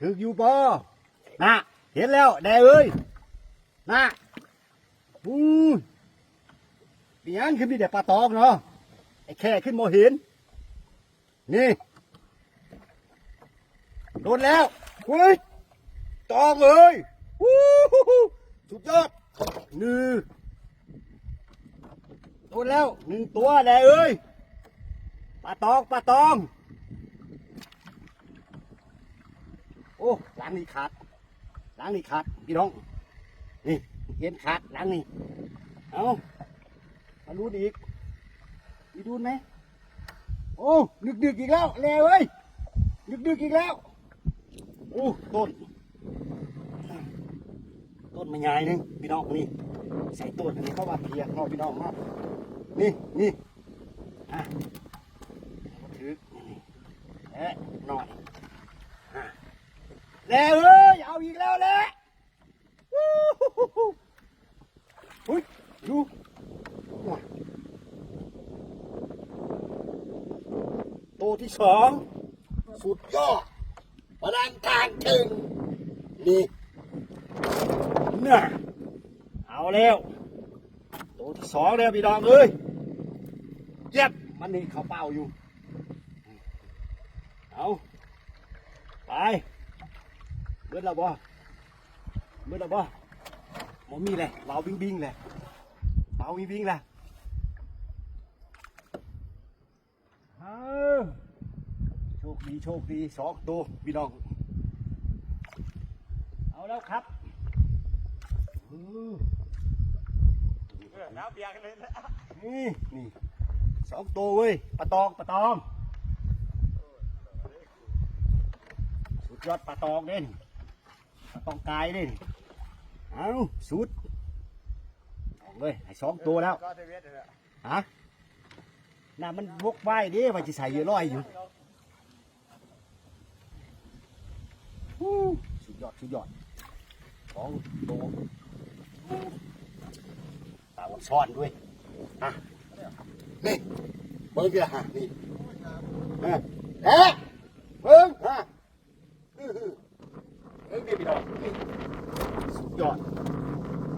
ถึกอยู่ปอน่ะเห็นแล้วแดเอ้ยน่ะอู้ยปีนั้นขึ้นมีแต่ปลาตองเนาะไอ้แค่ขึ้นโมเห็น นี่โดนแล้วเฮ้ยตองเอ้ยวู้ฮู้ฮู้สุดยอดนี่โดนแล้วหนึ่งตัวแดเอ้ยปลาตองปลาตอง โอ้ล้างนี่ขาดล้างนี่ขาดพี่น้อง นี่เห็นขาดล้างนี่เอามาดูอีกมีดูไหมโอ้ดึกดึกอีกแล้วแลเว้ยดึกดึกอีกแล้วโอ้ต้น ต้นมันใหญ่หนึงพี่น้องนี่ใส่ต้นอันนี้เข้ามาเพียกเนาะพี่น้องเนาะนี่นี่อะถือนี่เอ๊ะ แล้วเอ้ยเอาอีกแล้วแหละวู้ฮู้ฮู้ฮู้หุ้ยดูว้าตัวที่สองสุดยอดพลังทางถึงนี่น่ะเอาแล้วตัวที่สองแล้วพี่น้องเอ้ยเจ็บมันนี่เขาเป้าอยู่ เอาไป เบิดแล้วบ่เบิดแล้วบ่หมมีเลยเบาวิ่งวิ่งเลยเบาวิ่งวิ่งเลยเออโชคดีโชคดีสองตัวพี่น้อง เอาแล้วครับเออน้ำเบียกันเลยนะนี่นี่สองตัวเว้ยปลาตองปลาตอง สุดยอดปลาตองเด่น ตองกายเด่นเอาสุดเอาเลยให้สองตัวแล้วฮะน่ะมันบกไว้ดิว่าจะใส่เยอะร้อยอยู่ฮู้สุดยอดสุดยอดสองตัวตาวันซ่อนด้วยอะนี่เบิ้งเดียวฮะนี่เอ๊ะเบิ้งฮะอื้อหือเบิ้งเดียวพี่น้องนี่สุด ยอด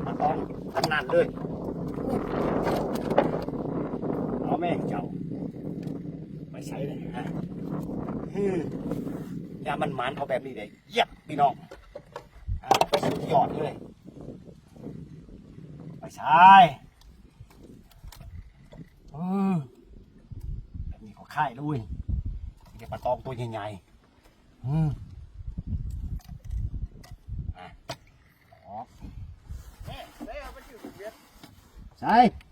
มาต้องทั้งนั้นเลยเอาแม่งเจ้าไปใช้เลยฮะฮึมยามันหมันเอาแบบนี้เลยเยียบพี่น้องอะสุดยอดเลยไปใช้ออแบบนี้ก็ค่ายด้วยนี่เป็นปลาตองตัวใหญ่ๆ อื